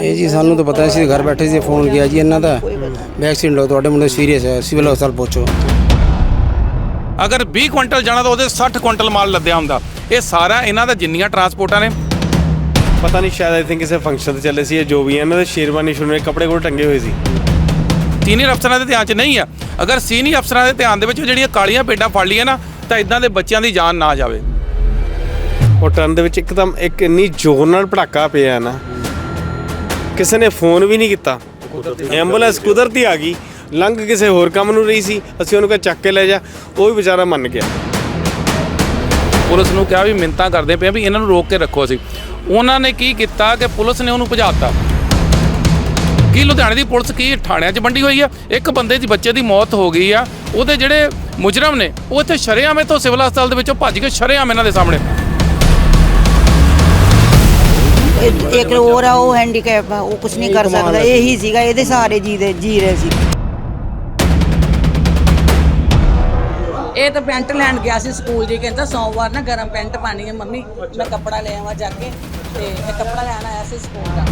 ਇਹ ਜੀ ਸਾਨੂੰ ਤਾਂ ਪਤਾ ਨਹੀਂ ਸੀ ਘਰ ਬੈਠੇ ਸੀ ਫੋਨ ਗਿਆ ਜੀ ਇਹਨਾਂ ਦਾ। ਐਕਸੀਡੈਂਟ ਹੋ ਤੁਹਾਡੇ ਮੁੰਡੇ ਸੀਰੀਅਸ ਹੈ ਸਿਵਲ ਹਸਪਤਾਲ ਪਹੁੰਚੋ। ਅਗਰ 20 ਕੁਇੰਟਲ ਜਾਣਾ ਤਾਂ ਉਹਦੇ 60 ਕੁਇੰਟਲ ਮਾਲ ਲੱਦਿਆ ਹੁੰਦਾ। ਇਹ ਸਾਰਾ ਇਹਨਾਂ ਦਾ ਜਿੰਨੀਆਂ ਟਰਾਂਸਪੋਰਟਾਂ ਨੇ। ਪਤਾ ਨਹੀਂ ਸ਼ਾਇਦ ਆਈ ਥਿੰਕ ਕਿਸੇ ਫੰਕਸ਼ਨ ਤੇ ਚੱਲੇ ਸੀ ਜਾਂ ਜੋ ਵੀ ਹੈ, ਇਹਨਾਂ ਦੇ ਸ਼ੇਰਵਾਨੀ ਸ਼ੁਰਮੇ ਕੱਪੜੇ ਕੋਲ ਟੰਗੇ ਹੋਏ ਸੀ। ਸੀਨੀਅਰ ਅਫਸਰਾਂ ਦੇ ਧਿਆਨ 'ਚ ਨਹੀਂ ਆ। ਅਗਰ ਸੀਨੀਅਰ ਅਫਸਰਾਂ ਦੇ ਧਿਆਨ ਦੇ ਵਿੱਚ ਉਹ ਜਿਹੜੀਆਂ ਕਾਲੀਆਂ ਪੇਡਾਂ ਫੜ ਲਈਆਂ ਨਾ ਤਾਂ ਇਦਾਂ ਦੇ ਬੱਚਿਆਂ ਦੀ ਜਾਨ ਨਾ ਜਾਵੇ। ਉਹ ਟਰਨ ਦੇ ਵਿੱਚ ਇੱਕਦਮ ਇੱਕ ਇੰਨੀ ਜ਼ੋਰ ਨਾਲ ਪੜਾਕਾ ਪਿਆ ਨਾ ਕਿਸੇ ਨੇ ਫੋਨ ਵੀ ਨਹੀਂ ਕੀਤਾ। ਐਂਬੂਲੈਂਸ ਕੁਦਰਤੀ ਆ ਗਈ, ਲੰਘ ਕਿਸੇ ਹੋਰ ਕੰਮ ਨੂੰ ਰਹੀ ਸੀ, ਅਸੀਂ ਉਹਨੂੰ ਕਿਹਾ ਚੱਕ ਕੇ ਲੈ ਜਾ, ਉਹ ਵੀ ਵਿਚਾਰਾ ਮੰਨ ਗਿਆ। ਪੁਲਿਸ ਨੂੰ ਕਿਹਾ ਵੀ ਮਿੰਤਾਂ ਕਰਦੇ ਪਏ ਆ ਵੀ ਇਹਨਾਂ ਨੂੰ ਰੋਕ ਕੇ ਰੱਖੋ ਅਸੀਂ। ਉਹਨਾਂ ਨੇ ਕੀ ਕੀਤਾ ਕਿ ਪੁਲਿਸ ਨੇ ਉਹਨੂੰ ਭਜਾਤਾ। ਕੀ ਲੁਧਿਆਣੇ ਦੀ ਪੁਲਿਸ ਕੀ ਥਾਣਿਆਂ 'ਚ ਵੰਡੀ ਹੋਈ ਆ? ਇੱਕ ਬੰਦੇ ਦੀ ਬੱਚੇ ਦੀ ਮੌਤ ਹੋ ਗਈ ਆ। ਉਹਦੇ ਜਿਹੜੇ ਮੁਜਰਮ ਨੇ, ਉਹ ਇੱਥੇ ਸ਼ਰੇਆਮ ਇੱਥੋਂ ਸਿਵਲ ਹਸਪਤਾਲ ਦੇ ਵਿੱਚੋਂ ਭੱਜ ਕੇ ਸ਼ਰੇਆਮ ਇਹਨਾਂ ਦੇ ਸਾਹਮਣੇ। ਇੱਕ ਹੋਰ ਆ ਉਹ ਹੈਂਡੀਕੈਪ ਆ ਉਹ ਕੁਝ ਨਹੀਂ ਕਰ ਸਕਦਾ। ਇਹੀ ਸੀਗਾ ਇਹਦੇ ਸਹਾਰੇ ਜੀ ਦੇ ਜੀ ਰਹੇ ਸੀ। ਇਹ ਤਾਂ ਪੈਂਟ ਲੈਣ ਗਿਆ ਸੀ ਸਕੂਲ ਜੀ ਕਹਿੰਦਾ ਸੋਮਵਾਰ ਨਾ ਗਰਮ ਪੈਂਟ ਪਾਣੀ ਹੈ ਮੰਮੀ ਮੈਂ ਕੱਪੜਾ ਲੈ ਆਵਾਂ ਜਾ ਕੇ ਤੇ ਇਹ ਕੱਪੜਾ ਲੈਣ ਆਇਆ ਸੀ ਸਕੂਲ ਦਾ।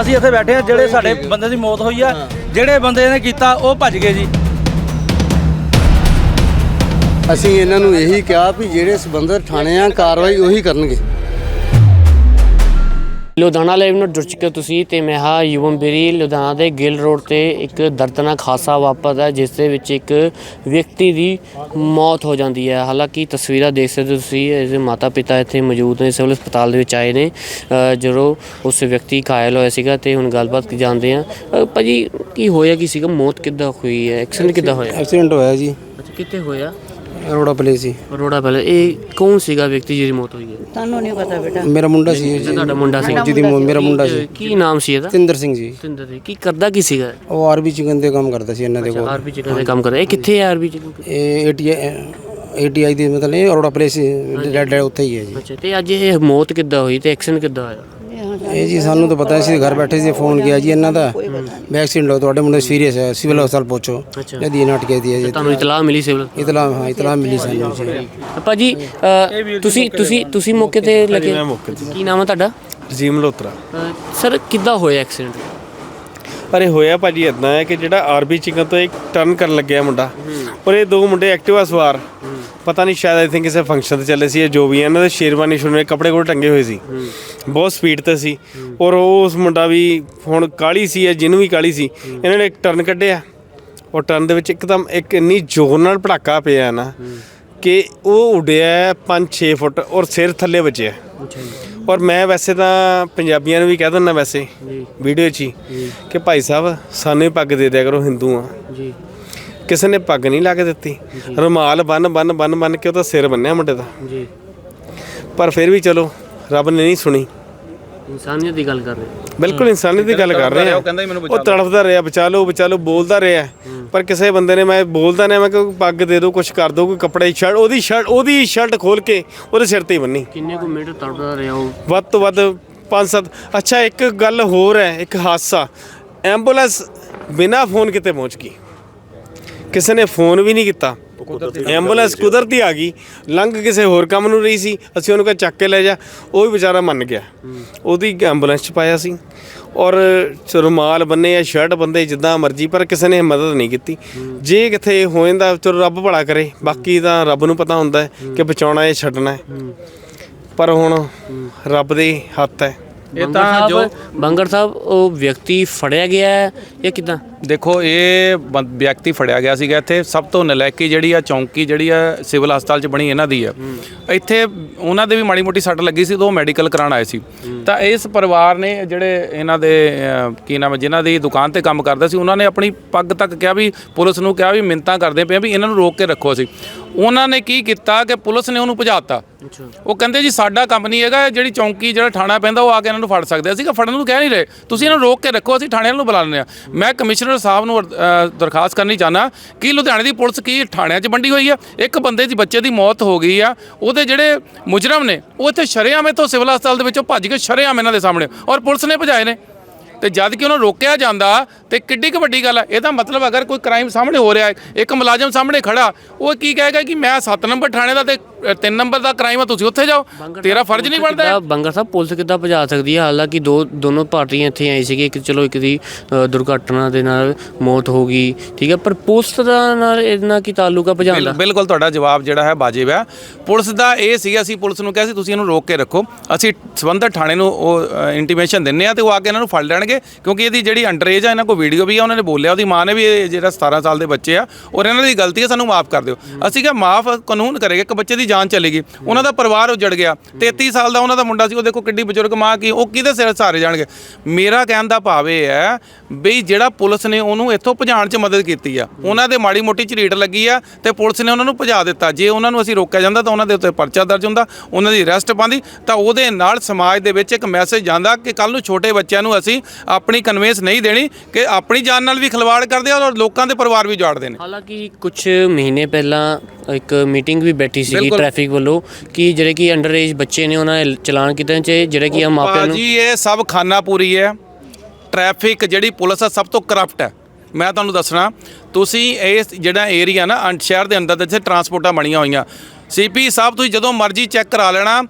ਅਸੀਂ ਇੱਥੇ ਬੈਠੇ ਆ ਜਿਹੜੇ ਸਾਡੇ ਬੰਦੇ ਦੀ ਮੌਤ ਹੋਈ ਆ ਜਿਹੜੇ ਬੰਦੇ ਨੇ ਕੀਤਾ ਉਹ ਭੱਜ ਗਏ ਜੀ। ਅਸੀਂ ਇਹਨਾਂ ਨੂੰ ਇਹੀ ਕਿਹਾ ਵੀ ਜਿਹੜੇ ਸਬੰਧਤ ਥਾਣੇ ਆ ਕਾਰਵਾਈ ਉਹੀ ਕਰਨਗੇ। ਲੁਧਿਆਣਾ ਲਾਈਵ ਨਾਲ ਜੁੜ ਚੁੱਕੇ ਹੋ ਤੁਸੀਂ ਤੇ ਮੈਂ ਹਾਂ ਯੁਵਮ ਬੇਰੀ। ਲੁਧਿਆਣਾ ਦੇ ਗਿੱਲ ਰੋਡ ਤੇ ਇੱਕ ਦਰਦਨਾਕ ਹਾਦਸਾ ਵਾਪਰਦਾ ਜਿਸ ਦੇ ਵਿੱਚ ਇੱਕ ਵਿਅਕਤੀ ਦੀ ਮੌਤ ਹੋ ਜਾਂਦੀ ਹੈ। ਹਾਲਾਂਕਿ ਤਸਵੀਰਾਂ ਦੇਖ ਸਕਦੇ ਹੋ ਤੁਸੀਂ ਇਹਦੇ ਮਾਤਾ ਪਿਤਾ ਇੱਥੇ ਮੌਜੂਦ ਨੇ ਸਿਵਲ ਹਸਪਤਾਲ ਦੇ ਵਿੱਚ ਆਏ ਨੇ। ਜਦੋਂ ਉਸ ਵਿਅਕਤੀ ਘਾਇਲ ਹੋਇਆ ਸੀਗਾ ਤੇ ਹੁਣ ਗੱਲਬਾਤ ਜਾਣਦੇ ਆ ਭਾਜੀ ਕੀ ਹੋਇਆ ਕੀ ਸੀਗਾ? ਮੌਤ ਕਿੱਦਾਂ ਹੋਈ ਹੈ? ਐਕਸੀਡੈਂਟ ਕਿੱਦਾਂ ਹੋਇਆ? ਐਕਸੀਡੈਂਟ ਹੋਇਆ ਜੀ। ਅੱਛਾ ਕਿੱਥੇ ਹੋਇਆ? ਰੋੜਾ ਪਲੇ ਸੀ। ਅਰੋੜਾ ਪਹਿਲੇ ਇਹ ਕੌਣ ਸੀਗਾ ਵਿਅਕਤੀ ਜਿਹਦੀ ਮੌਤ ਹੋਈ ਹੈ? ਤੁਹਾਨੂੰ ਨਹੀਂ ਪਤਾ ਬੇਟਾ। ਮੇਰਾ ਮੁੰਡਾ ਸੀ ਜੀ। ਤੁਹਾਡਾ ਮੁੰਡਾ ਸੀ। ਜਿਹਦੀ ਮੌਤ- ਮੇਰਾ ਮੁੰਡਾ ਸੀ। ਕੀ ਨਾਮ ਸੀ ਇਹਦਾ? ਤਿੰਦਰ ਸਿੰਘ ਜੀ। ਸਿੰਦਰ ਜੀ ਕੀ ਕਰਦਾ ਕੀ ਸੀਗਾ? ਉਹ ਆਰਬੀ ਚਿਕਨ ਦੇ ਕੰਮ ਕਰਦਾ ਸੀ ਇਹਨਾਂ ਦੇ ਕੋਲ। ਆਰਬੀ ਚਿਕਨ ਦੇ ਕੰਮ ਕਰਦਾ। ਇਹ ਕਿੱਥੇ ਹੈ ਆਰਬੀ ਚਿਕਨ? ਇਹ ਏਟੀਆਈ ਏਟੀਆਈ ਦੀ ਮਤਲਬ ਇਹ ਰੋੜਾ ਪਲੇ ਸੀ। ਡੈਡ ਉੱਥੇ ਹੀ ਹੈ ਜੀ। ਅੱਛਾ ਤੇ ਅੱਜ ਇਹ ਮੌਤ ਕਿੱਦਾਂ ਹੋਈ ਤੇ ਐਕਸੀਡੈਂਟ ਕਿੱਦਾਂ ਹੋਇਆ? ਇਹ ਜੀ ਸਾਨੂੰ ਤਾਂ ਪਤਾ ਸੀ ਘਰ ਬੈਠੇ ਸੀ ਫੋਨ ਗਿਆ ਜੀ ਇਹਨਾਂ ਦਾ। ਐਕਸੀਡੈਂਟ ਹੋ ਤੁਹਾਡੇ ਮੁੰਡੇ ਸੀਰੀਅਸ ਹੈ ਸਿਵਲ ਹਸਪਤਾਲ ਪਹੁੰਚੋ। ਅੱਛਾ। ਇਹਦੀ ਨਾਟ ਕੇ ਦੀ ਹੈ ਜੀ। ਤੁਹਾਨੂੰ ਇਤਲਾਹ ਮਿਲੀ ਸਿਵਲ? ਇਤਲਾ ਹਾਂ ਇਤਲਾ ਮਿਲੀ ਸਾਨੂੰ ਜੀ। ਭਾਜੀ ਅ, ਤੁਸੀਂ ਤੁਸੀਂ ਤੁਸੀਂ ਮੌਕੇ ਤੇ ਲੱਗੇ? ਮੈਂ ਮੌਕੇ ਤੇ। ਕੀ ਨਾਮ ਹੈ ਤੁਹਾਡਾ? ਰਜੀਮ ਲੋਤਰਾ ਅ, ਸਰ ਕਿੱਦਾਂ ਹੋਇਆ ਐਕਸੀਡੈਂਟ ਅਰੇ ਹੋਇਆ ਭਾਜੀ ਇਦਾਂ ਹੈ ਕਿ ਜਿਹੜਾ ਆਰਬੀ ਚਿਕਨ ਤੋਂ ਇੱਕ ਟਰਨ ਕਰਨ ਲੱਗਿਆ ਮੁੰਡਾ। ਔਰ ਇਹ ਦੋ ਮੁੰਡੇ ਐਕਟਿਵਾ ਸਵਾਰ। ਪਤਾ ਨਹੀਂ ਸ਼ਾਇਦ ਆਈ ਥਿੰਕ ਕਿਸੇ ਫੰਕਸ਼ਨ ਤੇ ਚੱਲੇ ਸੀ ਜਾਂ ਜੋ ਵੀ ਹੈ, ਇਹਨਾਂ ਦੇ ਸ਼ੇਰਵਾਨੀ ਸ਼ੁਰਮੇ ਕੱਪੜੇ ਕੋਲ ਟੰਗੇ ਹੋਏ ਸੀ। ਬਹੁਤ ਸਪੀਡ ਤੇ ਸੀ। ਔਰ ਉਹ ਉਸ ਮੁੰਡਾ ਵੀ ਹੁਣ ਕਾਲੀ ਸੀ ਜਾਂ ਜਿਹਨੂੰ ਵੀ ਕਾਲੀ ਸੀ ਇਹਨਾਂ ਨੇ ਇੱਕ ਟਰਨ ਕੱਢਿਆ। ਉਹ ਟਰਨ ਦੇ ਵਿੱਚ ਇੱਕਦਮ ਇੱਕ ਇੰਨੀ ਜ਼ੋਰ ਨਾਲ ਪੜਾਕਾ ਪਿਆ ਨਾ ਕਿ ਉਹ ਉੱਡਿਆ 5-6 ਫੁੱਟ ਔਰ ਸਿਰ ਥੱਲੇ ਵੱਜਿਆ। ਔਰ ਮੈਂ ਵੈਸੇ ਤਾਂ ਪੰਜਾਬੀਆਂ ਨੂੰ ਵੀ ਕਹਿ ਦਿੰਦਾ ਵੈਸੇ ਵੀਡੀਓ 'ਚ ਹੀ ਕਿ ਭਾਈ ਸਾਹਿਬ ਸਾਨੂੰ ਵੀ ਪੱਗ ਦੇ ਦਿਆ ਕਰੋ ਹਿੰਦੂ ਆ। ਜੀ। ਕਿਸੇ ਨੇ ਪੱਗ ਨਹੀਂ ਲਾ ਕੇ ਦਿੱਤੀ। ਰੁਮਾਲ ਬੰਨ ਬੰਨ ਬੰਨ ਬੰਨ ਕੇ ਉਹਦਾ ਸਿਰ ਬੰਨਿਆ ਮੁੰਡੇ ਦਾ। ਜੀ। ਪਰ ਫਿਰ ਵੀ ਚਲੋ ਰੱਬ ਨੇ ਨਹੀਂ ਸੁਣੀ। ਇਨਸਾਨੀਅਤ ਦੀ ਗੱਲ ਕਰ ਰਹੇ ਬਿਲਕੁਲ ਇਨਸਾਨੀਅਤ ਦੀ ਗੱਲ ਕਰ ਰਹੇ ਆ। ਉਹ ਤੜਫਦਾ ਰਿਹਾ ਬਚਾ ਲਓ ਬਚਾ ਲਓ ਬੋਲਦਾ ਰਿਹਾ। ਪਰ ਕਿਸੇ ਬੰਦੇ ਨੇ ਮੈਂ ਬੋਲਦਾ ਨੇ ਮੈਂ ਕਿ ਪੱਗ ਦੇ ਦਿਓ ਕੁਝ ਕਰ ਦਿਓ ਕੋਈ ਕੱਪੜੇ ਸ਼ਰਟ ਉਹਦੀ ਸ਼ਰਟ ਉਹਦੀ ਸ਼ਰਟ ਖੋਲ ਕੇ ਉਹਦੇ ਸਿਰ ਤੇ ਹੀ ਬੰਨੀ। ਕਿੰਨੇ ਕੁ ਮਿੰਟ ਤੜਪਦਾ ਰਿਹਾ ਉਹ? ਵੱਧ ਤੋਂ ਵੱਧ 5-7 ਅੱਛਾ ਇੱਕ ਗੱਲ ਹੋਰ ਹੈ ਇੱਕ ਹਾਦਸਾ। ਐਂਬੂਲੈਂਸ ਬਿਨਾ ਫੋਨ ਕਿਤੇ ਪਹੁੰਚ ਗਈ। ਕਿਸੇ ਨੇ ਫੋਨ ਵੀ ਨਹੀਂ ਕੀਤਾ। ਐਂਬੂਲੈਂਸ ਕੁਦਰਤੀ ਆ ਗਈ ਲੰਘ ਕਿਸੇ ਹੋਰ ਕੰਮ ਨੂੰ ਰਹੀ ਸੀ ਅਸੀਂ ਉਹਨੂੰ ਕਿਹਾ ਚੱਕ ਕੇ ਲੈ ਜਾ ਉਹ ਵੀ ਵਿਚਾਰਾ ਮੰਨ ਗਿਆ। ਉਹਦੀ ਐਂਬੂਲੈਂਸ ਚ ਪਾਇਆ ਸੀ। ਔਰ ਰੁਮਾਲ ਬੰਨੇ ਜਾਂ ਸ਼ਰਟ ਬੰਦੇ ਜਿੱਦਾਂ ਮਰਜ਼ੀ ਪਰ ਕਿਸੇ ਨੇ ਮਦਦ ਨਹੀਂ ਕੀਤੀ। ਜੇ ਕਿਥੇ ਹੋ ਜਾਂਦਾ ਚਲੋ ਰੱਬ ਭਲਾ ਕਰੇ ਬਾਕੀ ਤਾਂ ਰੱਬ ਨੂੰ ਪਤਾ ਹੁੰਦਾ ਕਿ ਬਚਾਉਣਾ ਹੈ ਛੱਡਣਾ ਹੈ। ਪਰ ਹੁਣ ਰੱਬ ਦੇ ਹੱਥ ਹੈ। ਇਹ ਤਾਂ ਜੋ ਬੰਗਰ ਸਾਹਿਬ ਉਹ ਵਿਅਕਤੀ ਫੜਿਆ ਗਿਆ ਹੈ ਜਾਂ ਕਿਦਾਂ? ਦੇਖੋ ਇਹ ਬੰ- ਵਿਅਕਤੀ ਫੜਿਆ ਗਿਆ ਸੀਗਾ ਇੱਥੇ। ਸਭ ਤੋਂ ਨਲਾਇਕੀ ਜਿਹੜੀ ਆ ਚੌਂਕੀ ਜਿਹੜੀ ਆ ਸਿਵਲ ਹਸਪਤਾਲ 'ਚ ਬਣੀ ਇਹਨਾਂ ਦੀ ਆ। ਇੱਥੇ ਉਹਨਾਂ ਦੇ ਵੀ ਮਾੜੀ ਮੋਟੀ ਸੱਟ ਲੱਗੀ ਸੀ ਤਾਂ ਉਹ ਮੈਡੀਕਲ ਕਰਾਉਣ ਆਏ ਸੀ। ਤਾਂ ਇਸ ਪਰਿਵਾਰ ਨੇ ਜਿਹੜੇ ਇਹਨਾਂ ਦੇ ਅਹ, ਕੀ ਨਾਮ ਹੈ ਜਿਨ੍ਹਾਂ ਦੀ ਦੁਕਾਨ ਤੇ ਕੰਮ ਕਰਦਾ ਸੀ ਉਹਨਾਂ ਨੇ ਆਪਣੀ ਪੱਗ ਤੱਕ ਕਿਹਾ ਵੀ ਪੁਲਿਸ ਨੂੰ ਕਿਹਾ ਵੀ ਮਿੰਤਾਂ ਕਰਦੇ ਪਏ ਆ ਵੀ ਇਹਨਾਂ ਨੂੰ ਰੋਕ ਕੇ ਰੱਖੋ ਅਸੀਂ। ਉਹਨਾਂ ਨੇ ਕੀ ਕੀਤਾ ਕਿ ਪੁਲਿਸ ਨੇ ਉਹਨੂੰ ਭਜਾਤਾ। ਉਹ ਕਹਿੰਦੇ ਜੀ ਸਾਡਾ ਕੰਮ ਨਹੀਂ ਹੈਗਾ ਜਿਹੜੀ ਚੌਂਕੀ ਜਿਹੜਾ ਥਾਣਾ ਪੈਂਦਾ ਉਹ ਆ ਕੇ ਇਹਨਾਂ ਨੂੰ ਫੜ ਸਕਦੇ। ਅਸੀਂ ਕਿ ਫੜਨ ਨੂੰ ਕਹਿ ਨਹੀਂ ਰਹੇ। ਤੁਸੀਂ ਇਹਨਾਂ ਨੂੰ ਰੋਕ ਕੇ ਰੱਖੋ ਅਸੀਂ ਥਾਣਿਆਂ ਨੂੰ ਬੁਲਾ ਲੈਂਦੇ ਆ। ਮੈਂ ਕਮਿਸ਼ਨਰ ਸਾਹਿਬ ਨੂੰ ਦਰਖਾਸਤ ਕਰਨੀ ਚਾਹਨਾ ਕਿ ਲੁਧਿਆਣੇ ਦੀ ਪੁਲਿਸ ਕੀ ਥਾਣਿਆਂ 'ਚ ਵੰਡੀ ਹੋਈ ਆ। ਇੱਕ ਬੰਦੇ ਦੀ ਬੱਚੇ ਦੀ ਮੌਤ ਹੋ ਗਈ ਆ। ਉਹਦੇ ਜਿਹੜੇ ਮੁਜਰਮ ਨੇ ਉਹ ਇੱਥੇ ਸ਼ਰੇਆਮ ਇੱਥੋਂ ਸਿਵਲ ਹਸਪਤਾਲ ਦੇ ਵਿੱਚੋਂ ਭੱਜ ਕੇ ਸ਼ਰੇਆਮ ਇਹਨਾਂ ਦੇ ਸਾਹਮਣੇ। ਔਰ ਪੁਲਿਸ ਨੇ ਭਜਾਏ ਨੇ। ਤੇ ਜਦ ਕਿ ਉਹਨੂੰ ਰੋਕਿਆ ਜਾਂਦਾ ਤੇ ਕਿੱਡੀ ਕੁ ਵੱਡੀ ਗੱਲ ਹੈ ਇਹਦਾ ਮਤਲਬ ਅਗਰ ਕੋਈ ਕ੍ਰਾਈਮ ਸਾਹਮਣੇ ਹੋ ਰਿਹਾ ਹੈ ਇੱਕ ਮੁਲਾਜ਼ਮ ਸਾਹਮਣੇ ਖੜਾ ਉਹ ਕੀ ਕਹੇਗਾ ਕਿ ਮੈਂ 7 ਨੰਬਰ ਥਾਣੇ ਦਾ ਤੇ 3 ਨੰਬਰ ਦਾ ਕ੍ਰਾਈਮ ਹੈ ਤੁਸੀਂ ਉੱਥੇ ਜਾਓ। ਤੇਰਾ ਫਰਜ਼ ਨਹੀਂ ਬਣਦਾ। ਕਿੱਦਾਂ ਬੰਗਾ ਸਾਹਿਬ ਪੁਲਿਸ ਕਿੱਦਾਂ ਭਜਾ ਸਕਦੀ ਹੈ ਹਾਲਾਂਕਿ ਦੋ ਦੋਨੋਂ ਪਾਰਟੀਆਂ ਇੱਥੇ ਆਈ ਸੀਗੀ ਇੱਕ ਚਲੋ ਇੱਕ ਦੀ ਦੁਰਘਟਨਾ ਦੇ ਨਾਲ ਮੌਤ ਹੋ ਗਈ ਠੀਕ ਹੈ ਪਰ ਪੁਲਿਸ ਦਾ ਨਾਲ ਇਹਨਾਂ ਕੀ ਤਾਲੁਕ ਆ ਭਜਾਉਣ ਦਾ? ਬਿਲ- ਬਿਲਕੁਲ ਤੁਹਾਡਾ ਜਵਾਬ ਜਿਹੜਾ ਹੈ ਵਾਜਿਬ ਹੈ ਪੁਲਿਸ ਦਾ ਇਹ ਸੀ ਅਸੀਂ ਪੁਲਿਸ ਨੂੰ ਕਿਹਾ ਸੀ ਤੁਸੀਂ ਇਹਨੂੰ ਰੋਕ ਕੇ ਰੱਖੋ। ਅਸੀਂ ਸੰਬੰਧਤ ਥਾਣੇ ਨੂੰ ਉਹ ਇੰਟੀਮੇਸ਼ਨ ਦਿੰਨੇ ਆ ਤੇ ਉਹ ਆ ਕੇ ਇਹਨਾਂ ਨੂੰ ਫੜ ਲੈਣਗੇ ਕਿਉਂਕਿ ਇਹਦੀ ਜਿਹੜੀ ਅੰਡਰ ਏਜ ਆ, ਇਹਨਾਂ ਕੋਲ ਵੀਡੀਓ ਵੀ ਆ, ਉਹਨਾਂ ਨੇ ਬੋਲਿਆ, ਉਹਦੀ ਮਾਂ ਨੇ ਵੀ ਇਹ ਜਿਹੜਾ 17 ਸਾਲ ਦੇ ਬੱਚੇ ਆ, ਔਰ ਇਹਨਾਂ ਦੀ ਗਲਤੀ ਹੈ ਸਾਨੂੰ ਮਾਫ ਕਰ ਦਿਓ। ਅਸੀਂ ਕਿਹਾ, ਮਾਫ ਕਾਨੂੰਨ ਕਰੇਗਾ, ਇੱਕ ਬੱਚੇ ਦੀ ਜਾਨ ਚਲੇਗੀ। ਉਹਨਾਂ ਦਾ ਪਰਿਵਾਰ ਉਜੜ ਗਿਆ। 33 ਸਾਲ ਦਾ ਉਹਨਾਂ ਦਾ ਮੁੰਡਾ ਸੀ, ਉਹ ਦੇਖੋ ਕਿੱਡੀ ਬਜ਼ੁਰਗ ਮਾਂ ਕੀ, ਉਹ ਕਿਹਦੇ ਸਿਰ ਸਾਰੇ ਜਾਣਗੇ? ਮੇਰਾ ਕਹਿਣ ਦਾ ਭਾਵ ਇਹ ਹੈ ਬਈ ਜਿਹੜਾ ਪੁਲਿਸ ਨੇ ਉਹਨੂੰ ਇੱਥੋਂ ਭਜਾਉਣ 'ਚ ਮਦਦ ਕੀਤੀ ਆ, ਉਹਨਾਂ ਦੇ ਮਾੜੀ ਮੋਟੀ ਝਰੀਟ ਲੱਗੀ ਆ ਤੇ ਪੁਲਿਸ ਨੇ ਉਹਨਾਂ ਨੂੰ ਭਜਾ ਦਿੱਤਾ। ਜੇ ਉਹਨਾਂ ਨੂੰ ਅਸੀਂ ਰੋਕਿਆ ਜਾਂਦਾ ਤਾਂ ਉਹਨਾਂ ਦੇ ਉੱਤੇ ਪਰਚਾ ਦਰਜ ਹੁੰਦਾ, ਉਹਨਾਂ ਦੀ ਅਰੈਸਟ ਪਾਉਂਦੀ, ਤਾਂ ਉਹਦੇ ਨਾਲ ਸਮਾਜ ਦੇ ਵਿੱਚ ਇੱਕ ਮੈਸੇਜ ਜਾਂਦਾ ਕਿ ਕੱਲ ਨੂੰ ਛੋਟੇ ਬੱਚਿਆਂ ਨੂੰ ਅਸੀਂ ਆਪਣੀ ਕਨਵੇਂਸ ਨਹੀਂ ਦੇਣੀ ਕਿ ਆਪਣੀ ਜਾਨ ਨਾਲ ਵੀ ਖਿਲਵਾੜ ਕਰਦੇ ਆ ਔਰ ਲੋਕਾਂ ਦੇ ਪਰਿਵਾਰ ਵੀ ਉਜਾੜਦੇ ਨੇ। ਹਾਲਾਂਕਿ ਕੁਝ ਮਹੀਨੇ ਪਹਿਲਾਂ ਇੱਕ ਮੀਟਿੰਗ ਵੀ ਬੈਠੀ ਸੀਗੀ। ਟ੍ਰੈਫਿਕ ਵੱਲੋਂ ਕਿ ਜਿਹੜੇ ਕਿ ਅੰਡਰ ਏਜ ਬੱਚੇ ਨੇ ਉਹਨਾਂ ਨੇ ਚਲਾਨ ਕੀਤੇ ਚ ਜਿਹੜੇ ਕਿ ਆ ਮਾਪਿਆਂ ਨੂੰ ਭਾਜੀ ਇਹ ਸਭ ਖਾਨਾਪੂਰੀ ਹੈ। ਟ੍ਰੈਫਿਕ ਜਿਹੜੀ ਪੁਲਿਸ ਆ ਸਭ ਤੋਂ ਕਰਪਟ ਹੈ। ਮੈਂ ਤੁਹਾਨੂੰ ਦੱਸਣਾ ਤੁਸੀਂ ਇਸ ਜਿਹੜਾ ਏਰੀਆ ਨਾ ਸ਼ਹਿਰ ਦੇ ਅੰਦਰ ਜਿੱਥੇ ਟਰਾਂਸਪੋਰਟਾਂ ਬਣੀਆਂ ਹੋਈਆਂ। ਸੀਪੀ ਸਾਹਿਬ ਤੁਸੀਂ ਜਦੋਂ ਮਰਜ਼ੀ ਚੈੱਕ ਕਰਾ ਲੈਣਾ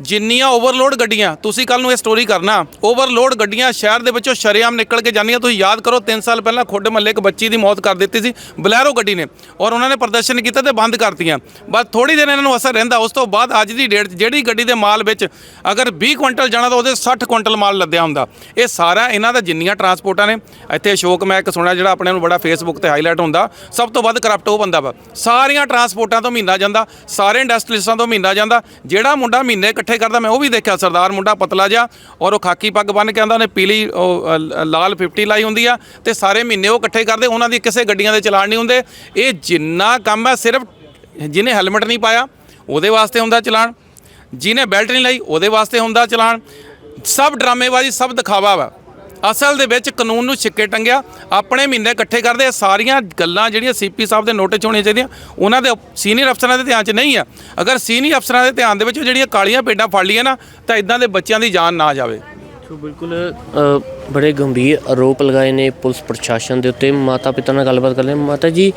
ਜਿੰਨੀਆਂ ਓਵਰਲੋਡ ਗੱਡੀਆਂ, ਤੁਸੀਂ ਕੱਲ ਨੂੰ ਇਹ ਸਟੋਰੀ ਕਰਨਾ। ਓਵਰਲੋਡ ਗੱਡੀਆਂ ਸ਼ਹਿਰ ਦੇ ਵਿੱਚੋਂ ਸ਼ਰੇਆਮ ਨਿਕਲ ਕੇ ਜਾਂਦੀਆਂ। ਤੁਸੀਂ ਯਾਦ ਕਰੋ 3 ਸਾਲ ਪਹਿਲਾਂ ਖੁੱਡ ਮੱਲੇ ਇੱਕ ਬੱਚੀ ਦੀ ਮੌਤ ਕਰ ਦਿੱਤੀ ਸੀ, ਬਲੈਰੋ ਗੱਡੀ ਨੇ। ਔਰ ਉਹਨਾਂ ਨੇ ਪ੍ਰਦਰਸ਼ਨ ਕੀਤਾ ਤੇ ਬੰਦ ਕਰਤੀਆਂ। ਬਸ ਥੋੜੀ ਦਿਨ ਇਹਨਾਂ ਨੂੰ ਅਸਰ ਰਹਿੰਦਾ। ਉਸ ਤੋਂ ਬਾਅਦ ਅੱਜ ਦੀ ਡੇਟ 'ਚ ਜਿਹੜੀ ਗੱਡੀ ਦੇ ਮਾਲ ਵਿੱਚ ਅਗਰ 20 ਕੁਇੰਟਲ ਜਾਣਾ ਤਾਂ ਉਹਦੇ 60 ਕੁਇੰਟਲ ਮਾਲ ਲੱਦਿਆ ਹੁੰਦਾ। ਇਹ ਸਾਰਾ ਇਹਨਾਂ ਦਾ ਜਿੰਨੀਆਂ ਟਰਾਂਸਪੋਰਟਾਂ ਨੇ। ਇੱਥੇ ਅਸ਼ੋਕ ਮੈਂ ਇੱਕ ਸੁਣਿਆ ਜਿਹੜਾ ਆਪਣੇ ਨੂੰ ਬੜਾ ਫੇਸਬੁੱਕ ਤੇ ਹਾਈਲਾਈਟ ਹੁੰਦਾ। ਸਭ ਤੋਂ ਵੱਧ ਕਰਪਟ ਉਹ ਬੰਦਾ ਵਾ। ਸਾਰੀਆਂ ਟਰਾਂਸਪੋਰਟਾਂ ਤੋਂ ਮਹੀਨਾ ਜਾਂਦਾ। ਸਾਰੇ ਇੰਡਸਟਰੀਸਾਂ ਤੋਂ ਮਹੀਨਾ ਜਾਂਦਾ। ਜਿਹੜਾ ਮੁੰਡਾ ਮਹੀਨੇ ਇਕੱਠੇ ਕਰਦਾ ਮੈਂ ਉਹ ਵੀ ਦੇਖਿਆ ਸਰਦਾਰ ਮੁੰਡਾ ਪਤਲਾ ਜਿਹਾ ਔਰ ਉਹ ਖਾਕੀ ਪੱਗ ਬੰਨ ਕੇ ਆਂਦਾ ਉਹਨੇ ਪੀਲੀ ਉਹ, ਲ- ਲਾਲ 50 ਲਾਈ ਹੁੰਦੀ ਆ ਤੇ ਸਾਰੇ ਮਹੀਨੇ ਉਹ ਇਕੱਠੇ ਕਰਦੇ ਉਹਨਾਂ ਦੀ ਕਿਸੇ ਗੱਡੀਆਂ ਦੇ ਚਲਾਨ ਨਹੀਂ ਹੁੰਦੇ। ਇਹ ਜਿੰਨਾ ਕੰਮ ਹੈ ਸਿਰਫ ਜਿਹਨੇ ਹੈਲਮਟ ਨਹੀਂ ਪਾਇਆ ਉਹਦੇ ਵਾਸਤੇ ਹੁੰਦਾ ਚਲਾਨ। ਜਿਹਨੇ ਬੈਲਟ ਨਹੀਂ ਲਈ ਉਹਦੇ ਵਾਸਤੇ ਹੁੰਦਾ ਚਲਾਨ। ਸਭ ਡਰਾਮੇਬਾਜ਼ੀ ਸਭ ਦਿਖਾਵਾ ਵਾ। ਅਸਲ ਦੇ ਵਿੱਚ ਕਾਨੂੰਨ ਨੂੰ ਛਿੱਕੇ ਟੰਗਿਆ ਆਪਣੇ ਮਹੀਨੇ ਇਕੱਠੇ ਕਰਦੇ ਇਹ ਸਾਰੀਆਂ ਗੱਲਾਂ ਜਿਹੜੀਆਂ ਸੀਪੀ ਸਾਹਿਬ ਦੇ ਨੋਟਿਸ 'ਚ ਹੋਣੀਆਂ ਚਾਹੀਦੀਆਂ ਉਹਨਾਂ ਦੇ ਸੀਨੀਅਰ ਅਫਸਰਾਂ ਦੇ ਧਿਆਨ 'ਚ ਨਹੀਂ ਆ। ਅਗਰ ਸੀਨੀਅਰ ਅਫਸਰਾਂ ਦੇ ਧਿਆਨ ਦੇ ਵਿੱਚ ਜਿਹੜੀਆਂ ਕਾਲੀਆਂ ਪੇਡਾਂ ਫੜ ਲਈਆਂ ਨਾ ਤਾਂ ਇਦਾਂ ਦੇ ਬੱਚਿਆਂ ਦੀ ਜਾਨ ਨਾ ਜਾਵੇ। ਸੋ ਬਿਲਕੁਲ ਬੜੇ ਗੰਭੀਰ ਆਰੋਪ ਲਗਾਏ ਨੇ ਪੁਲਿਸ ਪ੍ਰਸ਼ਾਸਨ ਦੇ ਉੱਤੇ। ਮਾਤਾ ਪਿਤਾ ਨਾਲ ਗੱਲਬਾਤ ਕਰ ਲਈ ਮਾਤਾ ਜੀ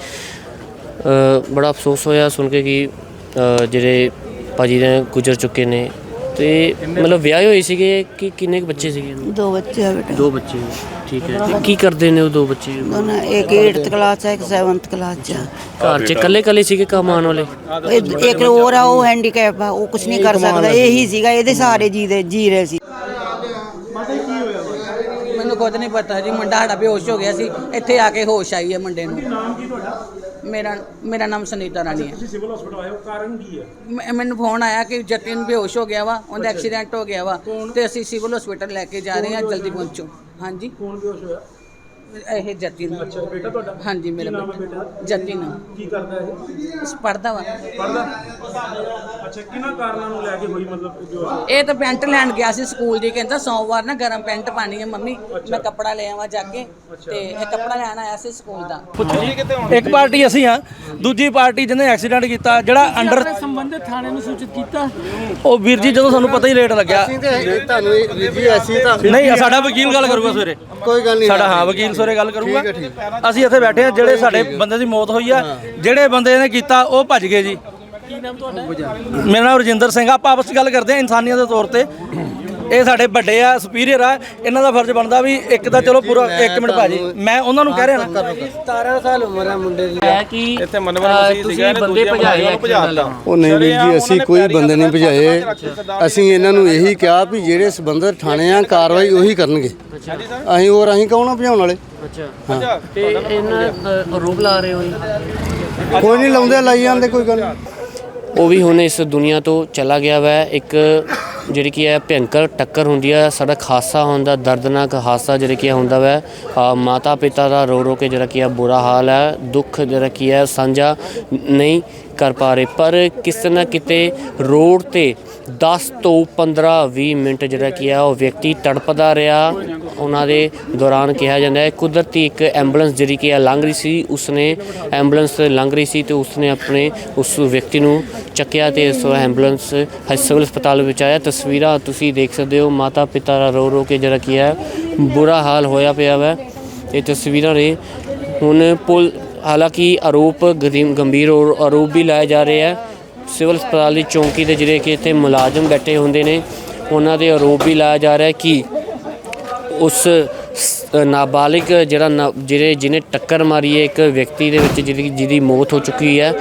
ਬੜਾ ਅਫਸੋਸ ਹੋਇਆ ਸੁਣ ਕੇ ਕਿ ਅ, ਜਿਹੜੇ ਭਾਜੀ ਨੇ ਗੁਜ਼ਰ ਚੁੱਕੇ ਨੇ ਤੇ ਮਤਲਬ ਵਿਆਹੇ ਹੋਏ ਸੀਗੇ ਕਿ ਕਿੰਨੇ ਕੁ ਬੱਚੇ ਸੀਗੇ? ਦੋ ਬੱਚੇ ਆ ਬੇਟਾ। ਦੋ ਬੱਚੇ ਠੀਕ ਹੈ। ਤੇ ਕੀ ਕਰਦੇ ਨੇ ਉਹ ਦੋ ਬੱਚੇ? 8th ਕਲਾਸ ਹੈ ਇੱਕ 7th ਕਲਾਸ ਚ ਆ। ਘਰ 'ਚ ਇਕੱਲੇ ਇਕੱਲੇ ਸੀਗੇ ਕਮਾਉਣ ਵਾਲੇ? ਇਹ- ਇੱਕ ਹੋਰ ਆ ਉਹ ਹੈਂਡੀਕੈਪ ਆ ਉਹ ਕੁਝ ਨਹੀਂ ਕਰ ਸਕਦਾ। ਇਹੀ ਸੀਗਾ ਇਹਦੇ ਸਹਾਰੇ ਜੀ ਦੇ ਜੀ ਰਹੇ ਸੀ। ਮੈਨੂੰ ਕੁਝ ਨਹੀਂ ਪਤਾ ਜੀ ਮੁੰਡਾ ਸਾਡਾ ਬੇਹੋਸ਼ ਹੋ ਗਿਆ ਸੀ ਇੱਥੇ ਆ ਕੇ ਹੋਸ਼ ਆਈ ਹੈ ਮੁੰਡੇ ਨੂੰ। ਨਾਮ ਕੀ ਤੁਹਾਡਾ ਮੇਰਾ ਮੇਰਾ ਨਾਮ ਸੁਨੀਤਾ ਰਾਣੀ ਹੈ। ਤੁਸੀਂ ਸਿਵਲ ਹਸਪੀਟਲ ਆਏ ਹੋ ਕਾਰਨ ਕੀ ਹੈ? ਮੈਨੂੰ ਫੋਨ ਆਇਆ ਕਿ ਜਤਿਨ ਬੇਹੋਸ਼ ਹੋ ਗਿਆ ਵਾ ਉਹਦਾ ਐਕਸੀਡੈਂਟ ਹੋ ਗਿਆ ਵਾ ਤੇ ਅਸੀਂ ਸਿਵਲ ਹਸਪੀਟਲ ਲੈ ਕੇ ਜਾ ਰਹੇ ਹਾਂ ਜਲਦੀ ਪਹੁੰਚੋ। ਹਾਂਜੀ। ਕੌਣ ਬੇਹੋਸ਼ ਹੋਇਆ? ਇਹ ਜਤਿਨ ਅੱਛਾ ਬੇਟਾ ਤੁਹਾਡਾ? ਹਾਂਜੀ ਮੇਰਾ ਬੇਟਾ? ਜਤਿਨ ਕੀ ਕਰਦਾ ਇਹ? ਪੜਦਾ ਵਾ। ਅੱਛਾ ਕਿਹਨਾਂ ਕਾਰਨਾਂ ਨੂੰ ਲੈ ਕੇ ਹੋਈ ਮਤਲਬ ਜੋ ਇਹ ਤਾਂ ਪੈਂਟ ਲੈਣ ਗਿਆ ਸੀ ਸਕੂਲ ਦੀ ਕਹਿੰਦਾ ਸੋਮਵਾਰ ਨਾ ਗਰਮ ਪੈਂਟ ਪਾਣੀ ਹੈ ਮੰਮੀ ਮੈਂ ਕੱਪੜਾ ਲੈ ਆਵਾਂ ਜਾ ਕੇ। ਤੇ ਇਹ ਕੱਪੜਾ ਲੈਣ ਆਇਆ ਸੀ ਸਕੂਲ ਦਾ। ਇੱਕ ਪਾਰਟੀ ਅਸੀਂ ਆ ਦੂਜੀ ਪਾਰਟੀ ਜਿਹਨੇ ਐਕਸੀਡੈਂਟ ਕੀਤਾ ਜਿਹੜਾ ਅੰਡਰ ਸੰਬੰਧਿਤ ਥਾਣੇ ਨੂੰ ਸੂਚਿਤ ਕੀਤਾ? ਉਹ ਵੀਰ ਜੀ ਜਦੋਂ ਸਾਨੂੰ ਪਤਾ ਹੀ ਲੇਟ ਲੱਗਿਆ। ਤੁਹਾਨੂੰ ਵੀਰ ਜੀ ਅਸੀਂ ਤਾਂ ਨਹੀਂ ਸਾਡਾ ਵਕੀਲ ਗੱਲ ਕਰੂਗਾ ਸਵੇਰੇ। ਕੋਈ ਗੱਲ ਸਾਡਾ ਹਾਂ ਵਕੀਲ ਸਵੇਰੇ ਗੱਲ ਕਰੂਗਾ। ਅਸੀਂ ਇੱਥੇ ਬੈਠੇ ਆ ਜਿਹੜੇ ਸਾਡੇ ਬੰਦੇ ਦੀ ਮੌਤ ਹੋਈ ਆ ਜਿਹੜੇ ਬੰਦੇ ਨੇ ਕੀਤਾ ਉਹ ਭੱਜ ਗਏ ਜੀ। ਕੀ ਨਾਮ ਤੁਹਾਡਾ? ਮੇਰਾ ਨਾਮ ਰਜਿੰਦਰ ਸਿੰਘ ਆ। ਆਪਾਂ ਆਪਸ ਵਿੱਚ ਗੱਲ ਕਰਦੇ ਆ ਇਨਸਾਨੀਅਤ ਦੇ ਤੌਰ ਤੇ। ਇਹ ਸਾਡੇ ਵੱਡੇ ਆ ਸੁਪੀਰੀਅਰ ਆ ਇਹਨਾਂ ਦਾ ਫਰਜ਼ ਬਣਦਾ ਵੀ ਇੱਕ ਤਾਂ ਚਲੋ ਪੂਰਾ 1 ਮਿੰਟ ਭਾਜੀ। ਮੈਂ ਉਹਨਾਂ ਨੂੰ ਕਹਿ ਰਿਹਾ ਨਾ। 17 ਸਾਲ ਉਮਰ ਹੈ ਮੁੰਡੇ ਦੀ। ਹੈ ਕਿ ਇੱਥੇ ਮਨਵਰ ਮਸੀਹ ਤੁਸੀਂ ਸੀਗਾ, ਇਹਨੇ ਬੰਦੇ ਦੂਜੇ ਭਜਾਏ ਨਾਲ ਉਹ ਨਹੀਂ ਵੀਰ ਜੀ ਅਸੀਂ ਕੋਈ ਬੰਦੇ ਨਹੀਂ ਭਜਾਏ। ਅਸੀਂ ਇਹਨਾਂ ਨੂੰ ਇਹੀ ਕਿਹਾ ਵੀ ਜਿਹੜੇ ਸੰਬੰਧਿਤ ਥਾਣੇ ਆ ਕਾਰਵਾਈ ਉਹੀ ਕਰਨਗੇ। ਅਸੀਂ ਹੋਰ ਅਸੀਂ ਕੌਣ ਆ ਭਜਾਉਣ ਵਾਲੇ? ਅੱਛਾ। ਤੇ ਇਹਨਾਂ ਆਰੋਪ ਲਾ ਰਹੇ ਹੋ ਜੀ? ਕੋਈ ਨਹੀਂ ਲਾਉਂਦੇ ਲਾਈ ਜਾਂਦੇ ਕੋਈ ਗੱਲ ਉਹ ਵੀ ਹੁਣ ਇਸ ਦੁਨੀਆ ਤੋਂ ਚਲਾ ਗਿਆ ਵਾ ਇੱਕ ਜਿਹੜੀ ਕੀ ਹੈ ਭਿਅੰਕਰ ਟੱਕਰ ਹੁੰਦੀ ਹੈ ਸੜਕ ਹਾਦਸਾ ਹੁੰਦਾ, ਦਰਦਨਾਕ ਹਾਦਸਾ ਜਿਹੜਾ ਕੀ ਹੁੰਦਾ ਵੈ। ਮਾਤਾ ਪਿਤਾ ਦਾ ਰੋ ਰੋ ਕੇ ਜਿਹੜਾ ਕੀ ਹੈ ਬੁਰਾ ਹਾਲ ਹੈ, ਦੁੱਖ ਜਿਹੜਾ ਕੀ ਹੈ ਸਾਂਝਾ ਨਹੀਂ ਕਰ ਪਾ ਰਹੇ, ਪਰ ਕਿਸੇ ਨਾ ਕਿਤੇ ਰੋਡ ਤੇ 10 ਤੋਂ 15 20 ਮਿੰਟ ਜਿਹੜਾ ਕੀ ਹੈ ਉਹ ਵਿਅਕਤੀ ਤੜਪਦਾ ਰਿਹਾ। ਉਹਨਾਂ ਦੇ ਦੌਰਾਨ ਕਿਹਾ ਜਾਂਦਾ ਹੈ, ਕੁਦਰਤੀ ਇੱਕ ਐਂਬੂਲੈਂਸ ਜਿਹੜੀ ਕਿ ਹੈ ਲੰਘ ਰਹੀ ਸੀ, ਉਸਨੇ ਐਂਬੂਲੈਂਸ ਲੰਘ ਰਹੀ ਸੀ ਤੇ ਉਸਨੇ ਆਪਣੇ ਉਸ ਵਿਅਕਤੀ ਨੂੰ ਚੱਕਿਆ ਤੇ ਉਸ ਐਂਬੂਲੈਂਸ ਸਿਵਲ ਹਸਪਤਾਲ ਵਿੱਚ ਆਇਆ। ਤਸਵੀਰਾਂ ਤੁਸੀਂ ਦੇਖ ਸਕਦੇ ਹੋ, ਮਾਤਾ ਪਿਤਾ ਦਾ ਰੋ ਰੋ ਕੇ ਜਿਹੜਾ ਕੀ ਹੈ ਬੁਰਾ ਹਾਲ ਹੋਇਆ ਪਿਆ ਵਾ। ਇਹ ਤਸਵੀਰਾਂ ਨੇ ਹੁਣ ਪੁਲ ਹਾਲਾਂਕਿ ਆਰੋਪ ਗਰੀਮ- ਗੰਭੀਰ ਔਰ ਆਰੋਪ ਵੀ ਲਾਇਆ ਜਾ ਰਿਹਾ ਆ ਸਿਵਲ ਹਸਪਤਾਲ ਦੀ ਚੌਂਕੀ ਦੇ ਜਿਹੜੇ ਕਿ ਇੱਥੇ ਮੁਲਾਜ਼ਮ ਬੈਠੇ ਹੁੰਦੇ ਨੇ, ਉਹਨਾਂ ਦੇ ਆਰੋਪ ਵੀ ਲਾਇਆ ਜਾ ਰਿਹਾ ਹੈ ਕਿ ਉਸ ਸ- ਨਾਬਾਲਿਗ ਜਿਹੜਾ ਨਾ- ਜਿਹੜੇ ਜਿਹਨੇ ਟੱਕਰ ਮਾਰੀ ਹੈ, ਇੱਕ ਵਿਅਕਤੀ ਦੇ ਵਿੱਚ ਜਿਹਦੀ ਜਿਹਦੀ ਮੌਤ ਹੋ ਚੁੱਕੀ ਹੈ।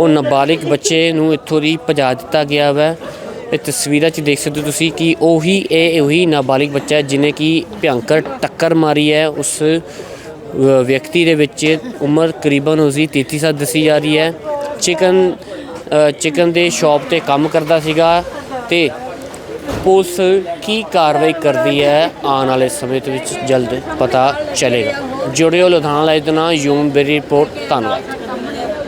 ਉਹ ਨਾਬਾਲਿਗ ਬੱਚੇ ਨੂੰ ਇੱਥੋਂ ਦੀ ਭਜਾ ਦਿੱਤਾ ਗਿਆ ਵੈ। ਇਹ ਤਸਵੀਰਾਂ 'ਚ ਦੇਖ ਸਕਦੇ ਹੋ ਤੁਸੀਂ ਕਿ ਉਹੀ ਇਹ ਉਹੀ ਨਾਬਾਲਿਗ ਬੱਚਾ ਹੈ, ਜਿਹਨੇ ਕਿ ਭਿਅੰਕਰ ਟੱਕਰ ਮਾਰੀ ਹੈ। ਉਸ ਵਿਅਕਤੀ ਦੇ ਵਿੱਚ ਉਮਰ ਕਰੀਬਨ ਉਸਦੀ 33 ਸਾਲ ਦੱਸੀ ਜਾ ਰਹੀ ਹੈ। ਚਿਕਨ ਚਿਕਨ ਦੇ ਸ਼ਾਪ ਤੇ ਕੰਮ ਕਰਦਾ ਸੀਗਾ ਤੇ ਪੁਲਿਸ ਕੀ ਕਾਰਵਾਈ ਕਰਦੀ ਹੈ ਆਉਣ ਵਾਲੇ ਸਮੇਂ ਦੇ ਵਿੱਚ ਜਲਦ ਪਤਾ ਚੱਲੇਗਾ। ਜੁੜਿਓ ਲੁਧਿਆਣਾ ਲਾਈਵ ਦੇ ਨਾਲ, ਯੂਮ ਬੇਰੀ ਰਿਪੋਰਟ, ਧੰਨਵਾਦ।